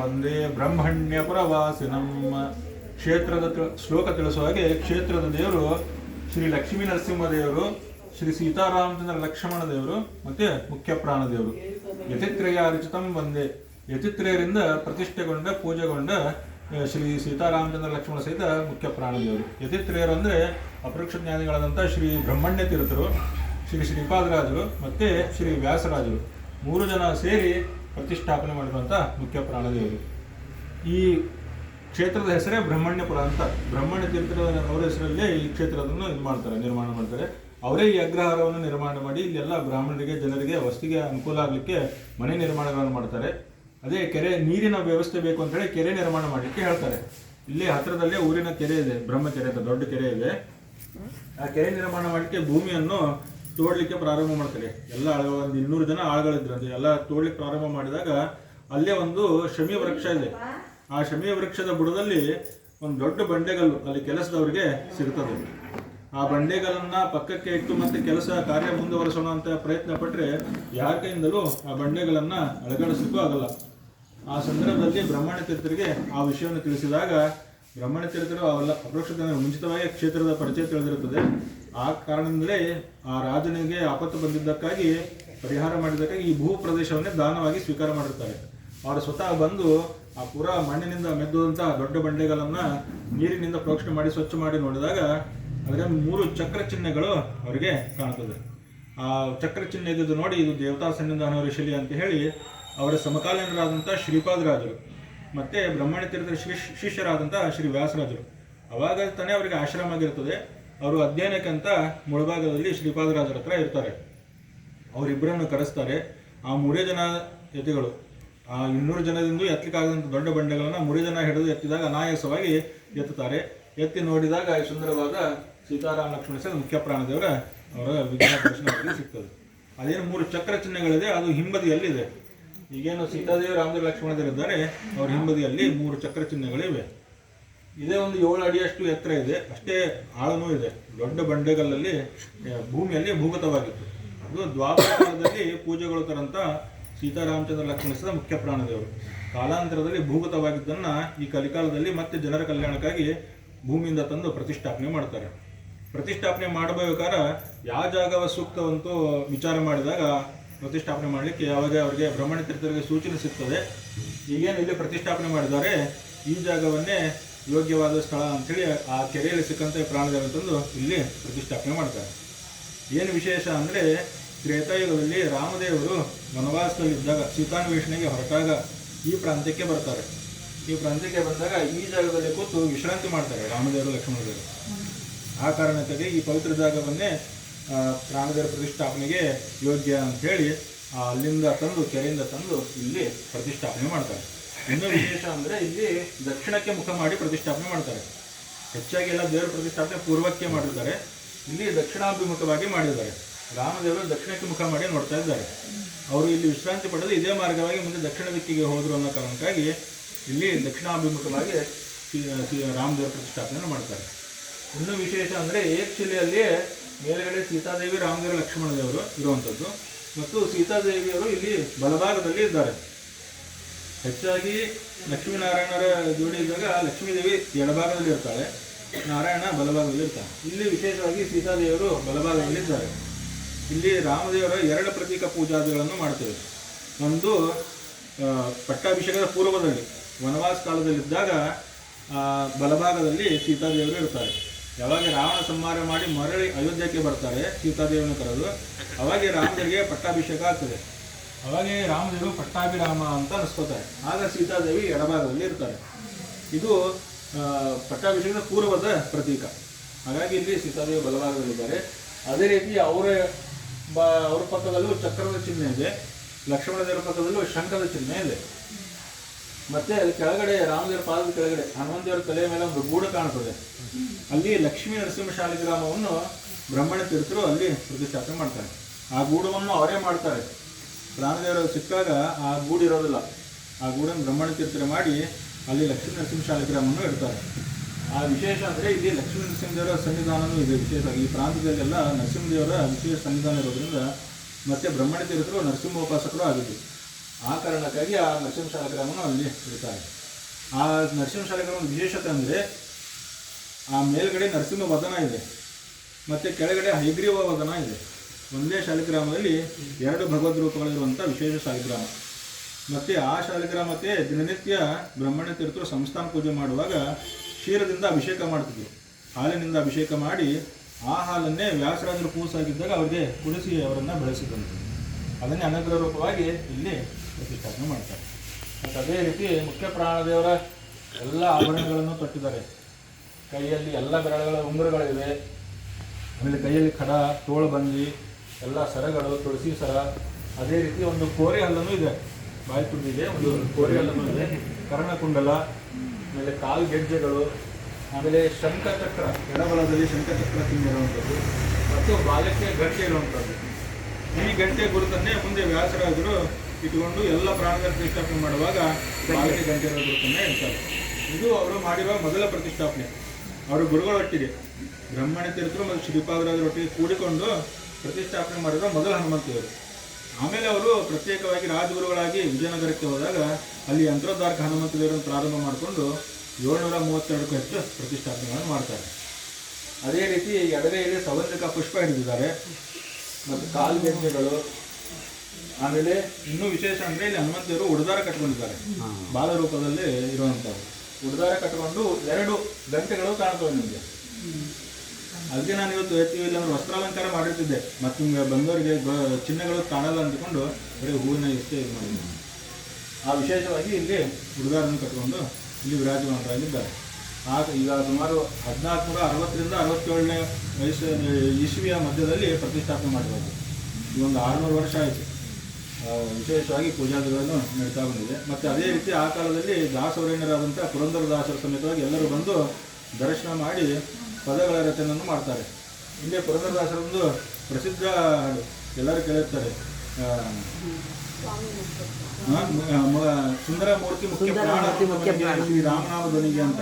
ವಂದೇ ಬ್ರಹ್ಮಣ್ಯ ಪ್ರವಾಸಿನಂ ಕ್ಷೇತ್ರದ ಶ್ಲೋಕ ತಿಳಿಸುವ ಹಾಗೆ ಕ್ಷೇತ್ರದ ದೇವರು ಶ್ರೀ ಲಕ್ಷ್ಮೀ ನರಸಿಂಹದೇವರು ಶ್ರೀ ಸೀತಾರಾಮಚಂದ್ರ ಲಕ್ಷ್ಮಣ ದೇವರು, ಮತ್ತೆ ಮುಖ್ಯ ಪ್ರಾಣ ದೇವರು. ಯತಿತ್ರಯಾರ್ಚಿತಂ ವಂದೇ. ಯತಿತ್ರಯರಿಂದ ಪ್ರತಿಷ್ಠೆಗೊಂಡ, ಪೂಜೆಗೊಂಡ ಶ್ರೀ ಸೀತಾರಾಮಚಂದ್ರ ಲಕ್ಷ್ಮಣ ಸಹಿತ ಮುಖ್ಯ ಪ್ರಾಣ ದೇವರು. ಯತಿತ್ರಯರು ಅಂದರೆ ಅಪರೋಕ್ಷ ಜ್ಞಾನಿಗಳಾದಂಥ ಶ್ರೀ ಬ್ರಹ್ಮಣ್ಯ ತೀರ್ಥರು, ಶ್ರೀ ಶ್ರೀಪಾದರಾಜರು, ಮತ್ತೆ ಶ್ರೀ ವ್ಯಾಸರಾಜರು. ಮೂರು ಜನ ಸೇರಿ ಪ್ರತಿಷ್ಠಾಪನೆ ಮಾಡಿರುವಂಥ ಮುಖ್ಯ ಪ್ರಾಣದೇವರು. ಈ ಕ್ಷೇತ್ರದ ಹೆಸರೇ ಬ್ರಹ್ಮಣ್ಯಪುರ ಅಂತ. ಬ್ರಹ್ಮಣ್ಯ ತೀರ್ಥರ ಅವರ ಹೆಸರಲ್ಲೇ ಈ ಕ್ಷೇತ್ರವನ್ನು ಇದು ಮಾಡ್ತಾರೆ, ನಿರ್ಮಾಣ ಮಾಡ್ತಾರೆ. ಅವರೇ ಈ ಅಗ್ರಹಾರವನ್ನು ನಿರ್ಮಾಣ ಮಾಡಿ ಇಲ್ಲೆಲ್ಲ ಬ್ರಾಹ್ಮಣರಿಗೆ, ಜನರಿಗೆ ವಸತಿಗೆ ಅನುಕೂಲ ಆಗಲಿಕ್ಕೆ ಮನೆ ನಿರ್ಮಾಣಗಳನ್ನು ಮಾಡ್ತಾರೆ. ಅದೇ ಕೆರೆ, ನೀರಿನ ವ್ಯವಸ್ಥೆ ಬೇಕು ಅಂತ ಹೇಳಿ ಕೆರೆ ನಿರ್ಮಾಣ ಮಾಡಲಿಕ್ಕೆ ಹೇಳ್ತಾರೆ. ಇಲ್ಲಿ ಹತ್ತಿರದಲ್ಲೇ ಊರಿನ ಕೆರೆ ಇದೆ ಬ್ರಹ್ಮ ಕೆರೆ ಅಂತ ದೊಡ್ಡ ಕೆರೆ ಇದೆ. ಆ ಕೆರೆ ನಿರ್ಮಾಣ ಮಾಡಲಿಕ್ಕೆ ಭೂಮಿಯನ್ನು ತೋಡ್ಲಿಕ್ಕೆ ಪ್ರಾರಂಭ ಮಾಡ್ತಾರೆ. ಎಲ್ಲ ಒಂದು ಇನ್ನೂರು ಜನ ಆಳುಗಳಿದ್ರಂತೆ ಎಲ್ಲ ತೋಡ್ಲಿಕ್ಕೆ ಪ್ರಾರಂಭ ಮಾಡಿದಾಗ ಅಲ್ಲೇ ಒಂದು ಶಮಿ ವೃಕ್ಷ ಇದೆ. ಆ ಶಮಿ ವೃಕ್ಷದ ಬುಡದಲ್ಲಿ ಒಂದು ದೊಡ್ಡ ಬಂಡೆಗಲ್ಲು, ಅಲ್ಲಿ ಕೆಲಸದವರಿಗೆ ಸಿಗ್ತದೆ. ಆ ಬಂಡೆಗಲ್ಲನ್ನ ಪಕ್ಕಕ್ಕೆ ಇಟ್ಟು ಮತ್ತೆ ಕೆಲಸ ಕಾರ್ಯ ಮುಂದುವರಿಸೋಣ ಅಂತ ಪ್ರಯತ್ನ ಪಟ್ಟರೆ ಯಾರ ಕೈಯಿಂದಲೂ ಆ ಬಂಡೆಗಳನ್ನ ಅಳಗಡಿಸಲಿಕ್ಕೂ ಆಗಲ್ಲ. ಆ ಸಂದರ್ಭದಲ್ಲಿ ಬ್ರಹ್ಮಣ್ಯ ತೀರ್ಥರಿಗೆ ಆ ವಿಷಯವನ್ನು ತಿಳಿಸಿದಾಗ ಬ್ರಹ್ಮಣ್ಯ ತೀರ್ಥರು ಅವೆಲ್ಲ ಅಪರೋಕ್ಷ ಮುಂಚಿತವಾಗಿ ಕ್ಷೇತ್ರದ ಪರಿಚಯ ತಿಳಿದಿರುತ್ತದೆ. ಆ ಕಾರಣದಿಂದಲೇ ಆ ರಾಜನಿಗೆ ಆಪತ್ತು ಬಂದಿದ್ದಕ್ಕಾಗಿ ಪರಿಹಾರ ಮಾಡಿದ್ದಕ್ಕಾಗಿ ಈ ಭೂ ಪ್ರದೇಶವನ್ನೇ ದಾನವಾಗಿ ಸ್ವೀಕಾರ ಮಾಡಿರ್ತಾರೆ. ಅವರು ಸ್ವತಃ ಬಂದು ಆ ಪುರ ಮಣ್ಣಿನಿಂದ ಮೆದ್ದುವಂತಹ ದೊಡ್ಡ ಬಂಡೆಗಳನ್ನ ನೀರಿನಿಂದ ಪ್ರೋಕ್ಷಣೆ ಮಾಡಿ, ಸ್ವಚ್ಛ ಮಾಡಿ ನೋಡಿದಾಗ ಅದರ ಮೂರು ಚಕ್ರ ಚಿಹ್ನೆಗಳು ಅವರಿಗೆ ಕಾಣುತ್ತದೆ ಆ ಚಕ್ರ ಚಿಹ್ನೆ ಇದ್ದು ನೋಡಿ, ಇದು ದೇವತಾ ಸನ್ನಿಧಾನ ಋಷಿಲಿ ಅಂತ ಹೇಳಿ ಅವರ ಸಮಕಾಲೀನರಾದಂಥ ಶ್ರೀಪಾದರಾಜರು ಮತ್ತೆ ಬ್ರಹ್ಮಣ್ಯ ತೀರ್ಥರ ಶ್ರೀ ಶಿಷ್ಯರಾದಂಥ ಶ್ರೀ ವ್ಯಾಸರಾಜರು. ಅವಾಗ ತಾನೇ ಅವರಿಗೆ ಆಶ್ರಮ ಆಗಿರ್ತದೆ. ಅವರು ಅಧ್ಯಯನಕ್ಕಂತ ಮುಳಭಾಗದಲ್ಲಿ ಶ್ರೀಪಾದರಾಜರ ಹತ್ರ ಇರ್ತಾರೆ. ಅವರಿಬ್ಬರನ್ನು ಕರೆಸ್ತಾರೆ. ಆ ಮೂರೇ ಜನ ಯತಿಗಳು, ಆ ಇನ್ನೂರು ಜನದಿಂದ ಎತ್ತಲಿಕ್ಕಾಗದಂಥ ದೊಡ್ಡ ಬಂಡೆಗಳನ್ನು ಮೂರೇ ಜನ ಹಿಡಿದು ಎತ್ತಿದಾಗ ಅನಾಯಾಸವಾಗಿ ಎತ್ತುತ್ತಾರೆ. ಎತ್ತಿ ನೋಡಿದಾಗ ಈ ಸುಂದರವಾದ ಸೀತಾರಾಮ ಲಕ್ಷ್ಮಣ ಮುಖ್ಯ ಪ್ರಾಣದೇವರ ಅವರ ವಿಜ್ಞಾನ ದರ್ಶನ ಅವರಿಗೆ ಸಿಗ್ತದೆ. ಅದೇನು ಮೂರು ಚಕ್ರ ಚಿಹ್ನೆಗಳಿದೆ, ಅದು ಹಿಂಬದಿಯಲ್ಲಿದೆ. ಈಗೇನು ಸೀತಾದೇವಿ, ರಾಮದೇವ ಲಕ್ಷ್ಮಣದೇವರಿದ್ದಾರೆ ಅವ್ರ ಹಿಂಬದಿಯಲ್ಲಿ ಮೂರು ಚಕ್ರ ಚಿಹ್ನೆಗಳಿವೆ. ಇದೇ ಒಂದು ಏಳು ಅಡಿಯಷ್ಟು ಎತ್ತರ ಇದೆ. ಅಷ್ಟೇ ಆಳನೂ ಇದೆ. ದೊಡ್ಡ ಬಂಡೆಗಲ್ಲಲ್ಲಿ ಭೂಮಿಯಲ್ಲಿ ಭೂಗತವಾಗಿತ್ತು. ಅದು ದ್ವಾಪರದಲ್ಲಿ ಕಾಲದಲ್ಲಿ ಪೂಜೆಗಳು ತರಂತ ಸೀತಾರಾಮಚಂದ್ರ ಲಕ್ಷ್ಮಣಿಸಿದ ಮುಖ್ಯ ಪ್ರಾಣದೇವರು. ಕಾಲಾಂತರದಲ್ಲಿ ಭೂಗತವಾಗಿದ್ದನ್ನ ಈ ಕಲಿಕಾಲದಲ್ಲಿ ಮತ್ತೆ ಜನರ ಕಲ್ಯಾಣಕ್ಕಾಗಿ ಭೂಮಿಯಿಂದ ತಂದು ಪ್ರತಿಷ್ಠಾಪನೆ ಮಾಡ್ತಾರೆ. ಪ್ರತಿಷ್ಠಾಪನೆ ಮಾಡಬೇಕಾದ್ರೆ ಯಾವ ಜಾಗವ ಸೂಕ್ತವಂತೂ ವಿಚಾರ ಮಾಡಿದಾಗ ಪ್ರತಿಷ್ಠಾಪನೆ ಮಾಡಲಿಕ್ಕೆ ಯಾವಾಗ ಅವರಿಗೆ ಭ್ರಮಣ ತೀರ್ಥರಿಗೆ ಸೂಚನೆ ಸಿಗ್ತದೆ. ಈಗೇನು ಇಲ್ಲಿ ಪ್ರತಿಷ್ಠಾಪನೆ ಮಾಡಿದ್ದಾರೆ, ಈ ಜಾಗವನ್ನೇ ಯೋಗ್ಯವಾದ ಸ್ಥಳ ಅಂತೇಳಿ ಆ ಕೆರೆಯಲ್ಲಿ ಸಿಕ್ಕಂಥ ಪ್ರಾಣದೇವ ತಂದು ಇಲ್ಲಿ ಪ್ರತಿಷ್ಠಾಪನೆ ಮಾಡ್ತಾರೆ. ಏನು ವಿಶೇಷ ಅಂದರೆ ತ್ರೇತಾಯುಗದಲ್ಲಿ ರಾಮದೇವರು ವನವಾಸದಲ್ಲಿದ್ದಾಗ ಸೀತಾನ್ವೇಷಣೆಗೆ ಹೊರಟಾಗ ಈ ಪ್ರಾಂತ್ಯಕ್ಕೆ ಬರ್ತಾರೆ. ಈ ಪ್ರಾಂತ್ಯಕ್ಕೆ ಬಂದಾಗ ಈ ಜಾಗದಲ್ಲಿ ಕೂತು ವಿಶ್ರಾಂತಿ ಮಾಡ್ತಾರೆ ರಾಮದೇವರು ಲಕ್ಷ್ಮಣದೇವರು. ಆ ಕಾರಣಕ್ಕಾಗಿ ಈ ಪವಿತ್ರ ಜಾಗವನ್ನೇ ರಾಮದೇವರ ಪ್ರತಿಷ್ಠಾಪನೆಗೆ ಯೋಗ್ಯ ಅಂತ ಆ, ಅಲ್ಲಿಂದ ತಂದು ಕೆರೆಯಿಂದ ತಂದು ಇಲ್ಲಿ ಪ್ರತಿಷ್ಠಾಪನೆ ಮಾಡ್ತಾರೆ. ಇನ್ನೂ ವಿಶೇಷ ಅಂದರೆ ಇಲ್ಲಿ ದಕ್ಷಿಣಕ್ಕೆ ಮುಖ ಮಾಡಿ ಪ್ರತಿಷ್ಠಾಪನೆ ಮಾಡ್ತಾರೆ. ಹೆಚ್ಚಾಗಿ ಎಲ್ಲ ದೇವರ ಪ್ರತಿಷ್ಠಾಪನೆ ಪೂರ್ವಕ್ಕೆ ಮಾಡಿದ್ದಾರೆ. ಇಲ್ಲಿ ದಕ್ಷಿಣಾಭಿಮುಖವಾಗಿ ಮಾಡಿದ್ದಾರೆ. ರಾಮದೇವರು ದಕ್ಷಿಣಕ್ಕೆ ಮುಖ ಮಾಡಿ ನೋಡ್ತಾ ಇದ್ದಾರೆ. ಅವರು ಇಲ್ಲಿ ವಿಶ್ರಾಂತಿ ಪಡೆದು ಇದೇ ಮಾರ್ಗವಾಗಿ ಮುಂದೆ ದಕ್ಷಿಣ ದಿಕ್ಕಿಗೆ ಹೋದರು ಅನ್ನೋ ಕಾರಣಕ್ಕಾಗಿ ಇಲ್ಲಿ ದಕ್ಷಿಣಾಭಿಮುಖವಾಗಿ ರಾಮದೇವರ ಪ್ರತಿಷ್ಠಾಪನೆ ಮಾಡ್ತಾರೆ. ಇನ್ನೂ ವಿಶೇಷ ಅಂದರೆ ಏಕಶಿಲೆಯಲ್ಲಿ ಮೇಲ್ಗಡೆ ಸೀತಾದೇವಿ ರಾಮದೇವ ಲಕ್ಷ್ಮಣ ದೇವರು ಇರುವಂಥದ್ದು. ಮತ್ತು ಸೀತಾದೇವಿಯವರು ಇಲ್ಲಿ ಬಲಭಾಗದಲ್ಲಿ ಇದ್ದಾರೆ. ಹೆಚ್ಚಾಗಿ ಲಕ್ಷ್ಮೀನಾರಾಯಣರ ಜೋಡಿ ಇದ್ದಾಗ ಲಕ್ಷ್ಮೀದೇವಿ ಎಡಭಾಗದಲ್ಲಿ ಇರ್ತಾಳೆ, ನಾರಾಯಣ ಬಲಭಾಗದಲ್ಲಿ ಇರ್ತಾನೆ. ಇಲ್ಲಿ ವಿಶೇಷವಾಗಿ ಸೀತಾದೇವರು ಬಲಭಾಗದಲ್ಲಿ ಇದ್ದಾರೆ. ಇಲ್ಲಿ ರಾಮದೇವರ ಎರಡು ಪ್ರತೀಕ ಪೂಜಾದಿಗಳನ್ನು ಮಾಡ್ತೇವೆ. ಒಂದು ಪಟ್ಟಾಭಿಷೇಕದ ಪೂರ್ವದಲ್ಲಿ, ವನವಾಸ ಕಾಲದಲ್ಲಿದ್ದಾಗ ಬಲಭಾಗದಲ್ಲಿ ಸೀತಾದೇವರು ಇರ್ತಾರೆ. ಯಾವಾಗ ರಾವಣ ಸಂಹಾರ ಮಾಡಿ ಮರಳಿ ಅಯೋಧ್ಯಕ್ಕೆ ಬರ್ತಾರೆ, ಸೀತಾದೇವಿಯನ್ನು ಕರೆದು, ಅವಾಗೆ ರಾಮನಿಗೆ ಪಟ್ಟಾಭಿಷೇಕ ಆಗ್ತದೆ. ಅವಾಗೆ ರಾಮದೇವರು ಪಟ್ಟಾಭಿರಾಮ ಅಂತ ಅನಿಸ್ಕೋತಾರೆ ಆಗ ಸೀತಾದೇವಿ ಎಡಭಾಗದಲ್ಲಿ ಇರ್ತಾರೆ. ಇದು ಪಟ್ಟಾಭಿಷೇಕದ ಪೂರ್ವದ ಪ್ರತೀಕ. ಹಾಗಾಗಿ ಇಲ್ಲಿ ಸೀತಾದೇವಿ ಬಲಭಾಗದಲ್ಲಿದ್ದಾರೆ. ಅದೇ ರೀತಿ ಅವರ ಬ, ಅವ್ರ ಪಕ್ಕದಲ್ಲೂ ಚಕ್ರದ ಚಿಹ್ನೆ ಇದೆ. ಲಕ್ಷ್ಮಣ ದೇವರ ಪಕ್ಕದಲ್ಲೂ ಶಂಖದ ಚಿಹ್ನೆ ಇದೆ. ಮತ್ತೆ ಅಲ್ಲಿ ಕೆಳಗಡೆ ರಾಮದೇವರ ಪಾದದ ಕೆಳಗಡೆ ಹನುಮಂತೇವರ ತಲೆಯ ಮೇಲೆ ಒಂದು ಗೂಡು ಕಾಣ್ತದೆ. ಅಲ್ಲಿ ಲಕ್ಷ್ಮೀ ನರಸಿಂಹ ಶಾಲಿಗ್ರಾಮವನ್ನು ಬ್ರಹ್ಮಣ ತೀರ್ಥರು ಅಲ್ಲಿ ಪ್ರತಿಷ್ಠಾಪನೆ ಮಾಡ್ತಾರೆ. ಆ ಗೂಡವನ್ನು ಅವರೇ ಮಾಡ್ತಾರೆ. ಪ್ರಾಣದೇವರು ಸಿಕ್ಕಾಗ ಆ ಗೂಡು ಇರೋದಿಲ್ಲ. ಆ ಗೂಡನ್ನು ಬ್ರಹ್ಮಣ ಚಿತ್ರ ಮಾಡಿ ಅಲ್ಲಿ ಲಕ್ಷ್ಮೀ ನರಸಿಂಹ ಶಾಲಗ್ರಾಮವನ್ನು ಇಡ್ತಾರೆ. ಆ ವಿಶೇಷ ಅಂದರೆ ಇಲ್ಲಿ ಲಕ್ಷ್ಮೀ ನರಸಿಂಹದೇವರ ಸನ್ನಿಧಾನವೂ ಇದೆ ವಿಶೇಷವಾಗಿ ಈ ಪ್ರಾಂತದಲ್ಲೆಲ್ಲ ನರಸಿಂಹದೇವರ ವಿಶೇಷ ಸನ್ನಿಧಾನ ಇರೋದ್ರಿಂದ ಮತ್ತೆ ಬ್ರಹ್ಮಣ ತೀರ್ಥರು ನರಸಿಂಹೋಪಾಸಕರು ಆಗಿದ್ದು. ಆ ಕಾರಣಕ್ಕಾಗಿ ಆ ನರಸಿಂಹ ಶಾಲಗ್ರಾಮವನ್ನು ಅಲ್ಲಿ ಇಡ್ತಾರೆ. ಆ ನರಸಿಂಹ ಶಾಲಗ್ರಾಮದ ವಿಶೇಷತೆ ಅಂದರೆ ಆ ಮೇಲ್ಗಡೆ ನರಸಿಂಹ ವದನ ಇದೆ. ಮತ್ತು ಕೆಳಗಡೆ ಹೈಗ್ರೀವ ವದನ ಇದೆ. ಒಂದೇ ಶಾಲಿಗ್ರಾಮದಲ್ಲಿ ಎರಡು ಭಗವದ್ ರೂಪಗಳಿರುವಂಥ ವಿಶೇಷ ಶಾಲಿಗ್ರಾಮ. ಮತ್ತು ಆ ಶಾಲಿಗ್ರಾಮಕ್ಕೆ ದಿನನಿತ್ಯ ಬ್ರಹ್ಮಣ್ಯ ತೀರ್ಥರು ಸಂಸ್ಥಾನ ಪೂಜೆ ಮಾಡುವಾಗ ಕ್ಷೀರದಿಂದ ಅಭಿಷೇಕ ಮಾಡ್ತಿದ್ವಿ ಹಾಲಿನಿಂದ ಅಭಿಷೇಕ ಮಾಡಿ ಆ ಹಾಲನ್ನೇ ವ್ಯಾಸರಾಜರು ಕೂಸಾಗಿದ್ದಾಗ ಅವರಿಗೆ ಕುಡಿಸಿ ಅವರನ್ನು ಬೆಳೆಸಿದಂತೆ ಅದನ್ನೇ ಅನಗ್ರಹ ರೂಪವಾಗಿ ಇಲ್ಲಿ ಪ್ರತಿಷ್ಠಾಪನೆ ಮಾಡ್ತಾರೆ. ಮತ್ತು ಅದೇ ರೀತಿ ಮುಖ್ಯ ಪ್ರಾಣದೇವರ ಎಲ್ಲ ಆಭರಣಗಳನ್ನು ತೊಟ್ಟಿದ್ದಾರೆ. ಕೈಯಲ್ಲಿ ಎಲ್ಲ ಬೆರಳುಗಳ ಉಂಗುರಗಳಿವೆ. ಆಮೇಲೆ ಕೈಯಲ್ಲಿ ಖಡ, ತೋಳು ಬಂದಿ ಎಲ್ಲ ಸರಗಳು, ತುಳಸಿ ಸರ, ಅದೇ ರೀತಿ ಒಂದು ಕೋರೆ ಹಲ್ಲನು ಇದೆ. ಬಾಯಿ ತುಂಬಿದೆ, ಒಂದು ಕೋರೆ ಹಲ್ಲನು ಇದೆ. ಕರ್ಣಕುಂಡಲ ಆಮೇಲೆ ಕಾಲು ಗೆಜ್ಜೆಗಳು, ಆಮೇಲೆ ಶಂಖಚಕ್ರ ಎಡಬಲದಲ್ಲಿ ಶಂಖಚಕ್ರ ತಿಂದಿರುವಂಥದ್ದು ಮತ್ತು ಬಾಲಕ್ಕೆ ಗಂಟೆ ಇರುವಂಥದ್ದು. ಈ ಗಂಟೆ ಗುರುತನ್ನೇ ಮುಂದೆ ವ್ಯಾಸರಾಜರು ಇಟ್ಕೊಂಡು ಎಲ್ಲ ಪ್ರಾಣಗಳ ಪ್ರತಿಷ್ಠಾಪನೆ ಮಾಡುವಾಗ ಬಾಲಕ್ಕೆ ಗಂಟೆ ಗುರುತನ್ನೇ ಇಡ್ತಾರೆ ಇದು ಅವರು ಮಾಡಿರುವ ಮೊದಲ ಪ್ರತಿಷ್ಠಾಪನೆ. ಅವರು ಗುರುಗಳೊಟ್ಟಿಗೆ ಬ್ರಹ್ಮಣ್ಯ ತೀರ್ಥರು ಮತ್ತು ಶ್ರೀಪಾದರಾಜರೊಟ್ಟಿಗೆ ಕೂಡಿಕೊಂಡು ಪ್ರತಿಷ್ಠಾಪನೆ ಮಾಡಿದ ಮೊದಲ ಹನುಮಂತಿಯವರು ಆಮೇಲೆ ಅವರು ಪ್ರತ್ಯೇಕವಾಗಿ ರಾಜಗುರುಗಳಾಗಿ ವಿಜಯನಗರಕ್ಕೆ ಹೋದಾಗ ಅಲ್ಲಿ ಯಂತ್ರೋದ್ಧಾರಕ ಹನುಮಂತ ದೇವರನ್ನು ಪ್ರಾರಂಭ ಮಾಡಿಕೊಂಡು ಏಳ್ನೂರ ಮೂವತ್ತೆರಡಕ್ಕೂ ಹೆಚ್ಚು ಪ್ರತಿಷ್ಠಾಪನೆಗಳನ್ನು ಮಾಡ್ತಾರೆ. ಅದೇ ರೀತಿ ಎಡಗೈಯಲ್ಲಿ ಸವಂತಿಕ ಪುಷ್ಪ ಹಿಡಿದಿದ್ದಾರೆ. ಮತ್ತು ಕಾಲು ಗೆಜ್ಜೆಗಳು ಆಮೇಲೆ ಇನ್ನೂ ವಿಶೇಷ ಅಂದರೆ ಇಲ್ಲಿ ಹನುಮಂತ ದೇವರು ಉಡದಾರ ಕಟ್ಕೊಂಡಿದ್ದಾರೆ. ಬಾಲ ರೂಪದಲ್ಲಿ ಉಡದಾರ ಕಟ್ಕೊಂಡು ಎರಡು ಗಂಟೆಗಳು ಕಾಣ್ತವೆ ನಿಮಗೆ. ಅದಕ್ಕೆ ನಾನು ಇವತ್ತು ಎತ್ತೀವಿ ಇಲ್ಲ ಅಂದ್ರೆ ವಸ್ತ್ರಾಲಂಕಾರ ಮಾಡಿರ್ತಿದ್ದೆ. ಮತ್ತು ಬಂದವರಿಗೆ ಚಿಹ್ನೆಗಳು ಕಾಣಲ್ಲ ಅಂದ್ಕೊಂಡು ಬರೀ ಹೂವಿನ ಇಷ್ಟೇ ಇದು ಮಾಡಿದ್ದೆ. ಆ ವಿಶೇಷವಾಗಿ ಇಲ್ಲಿ ಹುಡುಗಾರನ್ನು ಕಟ್ಕೊಂಡು ಇಲ್ಲಿ ವಿರಾಜಮಾನರಾಗಿದ್ದಾರೆ. ಆಗ ಈಗ ಸುಮಾರು ಹದಿನಾಲ್ಕು ನೂರ ಅರವತ್ತರಿಂದ ಅರವತ್ತೇಳನೇ ವಯಸ್ಸು ಇಸ್ವಿಯ ಮಧ್ಯದಲ್ಲಿ ಪ್ರತಿಷ್ಠಾಪನೆ ಮಾಡಿರೋದು. ಈ ಒಂದು ಆರುನೂರು ವರ್ಷ ಆಯಿತು. ವಿಶೇಷವಾಗಿ ಪೂಜಾದಿಗಳನ್ನು ನಡೀತಾ ಬಂದಿದೆ. ಮತ್ತು ಅದೇ ರೀತಿ ಆ ಕಾಲದಲ್ಲಿ ದಾಸವರೇಣ್ಯರಾದಂಥ ಪುರಂದರದಾಸರ ಸಮೇತವಾಗಿ ಎಲ್ಲರೂ ಬಂದು ದರ್ಶನ ಮಾಡಿ ಪದಗಳ ರಚನೆಯನ್ನು ಮಾಡ್ತಾರೆ. ಹಿಂದೆ ಪುರಂದರದಾಸರೊಂದು ಪ್ರಸಿದ್ಧ ಹಾಡು ಎಲ್ಲರೂ ಕೇಳಿರ್ತಾರೆ. ಸುಂದರ ಮೂರ್ತಿ ಮುಖ್ಯ ಪ್ರಾಣ ಶ್ರೀ ರಾಮನಾಮ ಧ್ವನಿಗೆ ಅಂತ.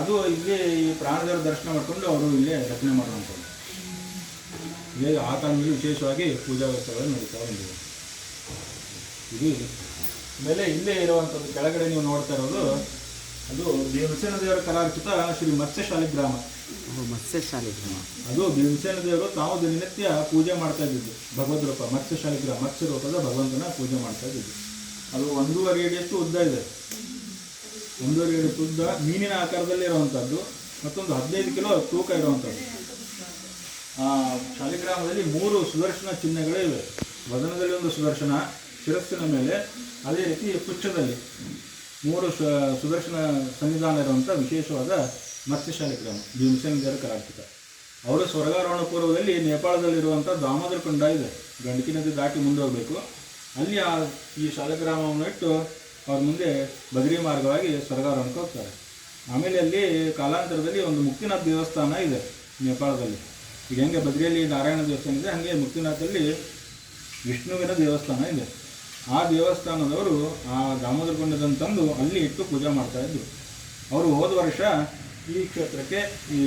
ಅದು ಇಲ್ಲಿ ಈ ಪ್ರಾಣದವರ ದರ್ಶನ ಮಾಡ್ಕೊಂಡು ಅವರು ಇಲ್ಲೇ ರಚನೆ ಮಾಡುವಂಥದ್ದು. ಇಲ್ಲಿ ಆ ಕಾಲದಲ್ಲಿ ವಿಶೇಷವಾಗಿ ಪೂಜಾ ವ್ಯವಸ್ಥೆಗಳು ನಡೀತಾ ಬಂದಿವೆ ಇದು ಆಮೇಲೆ ಇಲ್ಲೇ ಇರುವಂಥದ್ದು ಕೆಳಗಡೆ ನೀವು ನೋಡ್ತಾ ಇರೋದು ಅದು ಭೀಮಸೇನ ದೇವರ ಕಲಾರ್ಚಿತ ಶ್ರೀ ಮತ್ಸ್ಯ ಶಾಲಿಗ್ರಾಮ ಮತ್ಸ್ಯ ಶಾಲಿಗ್ರಾಮ ಅದು ಭೀಮಸೇನ ದೇವರು ತಾವು ದಿನನಿತ್ಯ ಪೂಜೆ ಮಾಡ್ತಾ ಇದ್ದಿದ್ದು. ಭಗವದ್ ರೂಪ ಮತ್ಸ್ಯ ರೂಪದ ಭಗವಂತನ ಪೂಜೆ ಮಾಡ್ತಾ ಇದ್ದಿದ್ದು. ಅದು ಒಂದೂವರೆ ಅಡಿಯಷ್ಟು ಉದ್ದ ಇದೆ. ಒಂದೂವರೆ ಅಡಿ ಉದ್ದ ಮೀನಿನ ಆಕಾರದಲ್ಲಿ ಇರುವಂಥದ್ದು ಮತ್ತೊಂದು ಹದಿನೈದು ಕಿಲೋ ತೂಕ ಇರುವಂಥದ್ದು ಆ ಶಾಲಿಗ್ರಾಮದಲ್ಲಿ ಮೂರು ಸುದರ್ಶನ ಚಿಹ್ನೆಗಳೇ ಇವೆ. ವದನದಲ್ಲಿ ಒಂದು ಸುದರ್ಶನ ಶಿರಸ್ಸಿನ ಮೇಲೆ ಅದೇ ರೀತಿ ಪುಚ್ಛದಲ್ಲಿ ಮೂರು ಸುದರ್ಶನ ಸನ್ನಿಧಾನ ಇರುವಂಥ ವಿಶೇಷವಾದ ಮತ್ಸ್ಯಶಾಲೆ ಗ್ರಾಮ ಭೀಮಸೇನಗರ ಕರ್ನಾಟಕ. ಅವರು ಸ್ವರ್ಗಾರೋಹಣ ಪೂರ್ವದಲ್ಲಿ ನೇಪಾಳದಲ್ಲಿರುವಂಥ ದಾಮೋದರ ಕುಂಡ ಇದೆ. ಗಂಡಕಿ ನದಿ ದಾಟಿ ಮುಂದೆ ಹೋಗಬೇಕು. ಅಲ್ಲಿ ಆ, ಈ ಶಾಲಗ್ರಾಮವನ್ನು ಇಟ್ಟು ಅವ್ರ ಮುಂದೆ ಬದರಿ ಮಾರ್ಗವಾಗಿ ಸ್ವರ್ಗಾರೋಹಣಕ್ಕೆ ಹೋಗ್ತಾರೆ. ಆಮೇಲೆ ಅಲ್ಲಿ ಕಾಲಾಂತರದಲ್ಲಿ ಒಂದು ಮುಕ್ತಿನಾಥ ದೇವಸ್ಥಾನ ಇದೆ ನೇಪಾಳದಲ್ಲಿ. ಈಗ ಹೆಂಗೆ ಬದ್ರಿಯಲ್ಲಿ ನಾರಾಯಣ ದೇವಸ್ಥಾನ ಇದೆ, ಹಾಗೆ ಮುಕ್ತಿನಾಥಲ್ಲಿ ವಿಷ್ಣುವಿನ ದೇವಸ್ಥಾನ ಇದೆ. ಆ ದೇವಸ್ಥಾನದವರು ಆ ದಾಮೋದರ ಗುಂಡದನ್ನು ತಂದು ಅಲ್ಲಿ ಇಟ್ಟು ಪೂಜೆ ಮಾಡ್ತಾ ಇದ್ರು. ಅವರು ಹೋದ ವರ್ಷ ಈ ಕ್ಷೇತ್ರಕ್ಕೆ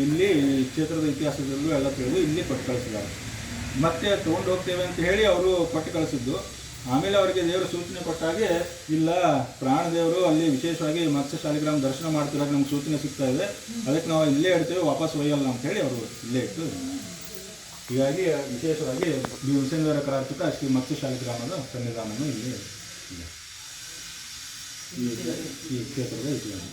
ಇಲ್ಲಿ ಕ್ಷೇತ್ರದ ಇತಿಹಾಸದಲ್ಲೂ ಎಲ್ಲ ತಿಳಿದು ಇಲ್ಲಿ ಕೊಟ್ಟು ಕಳಿಸಿದ್ದಾರೆ. ಮತ್ತೆ ತೊಗೊಂಡು ಹೋಗ್ತೇವೆ ಅಂತ ಹೇಳಿ ಅವರು ಕೊಟ್ಟು ಕಳಿಸಿದ್ದು. ಆಮೇಲೆ ಅವರಿಗೆ ದೇವರು ಸೂಚನೆ ಕೊಟ್ಟಾಗೆ, ಇಲ್ಲ ಪ್ರಾಣದೇವರು ಅಲ್ಲಿ ವಿಶೇಷವಾಗಿ ಮತ್ಸ್ಯ ಶಾಲಿಗ್ರಾಮ ದರ್ಶನ ಮಾಡ್ತಿರೋಕೆ ನಮ್ಗೆ ಸೂಚನೆ ಸಿಗ್ತಾ ಇದೆ. ಅದಕ್ಕೆ ನಾವು ಇಲ್ಲೇ ಇಡ್ತೇವೆ, ವಾಪಸ್ ಒಯ್ಯಲ್ಲ ಅಂತ ಹೇಳಿ ಅವರು ಇಲ್ಲೇ ಇಟ್ಟು ಹೀಗಾಗಿ ವಿಶೇಷವಾಗಿ ಭೀಮಸೇನವರ ಕರಾರ್ಪಿತ ಶ್ರೀ ಮತ್ಸ್ಯ ಶಾಲಿಗ್ರಾಮದ ಸನ್ನಿಧಾನವನ್ನು ಇಲ್ಲಿ ಇದೆ. ಈ ಈ ಕ್ಷೇತ್ರದ ಇತಿಹಾಸ.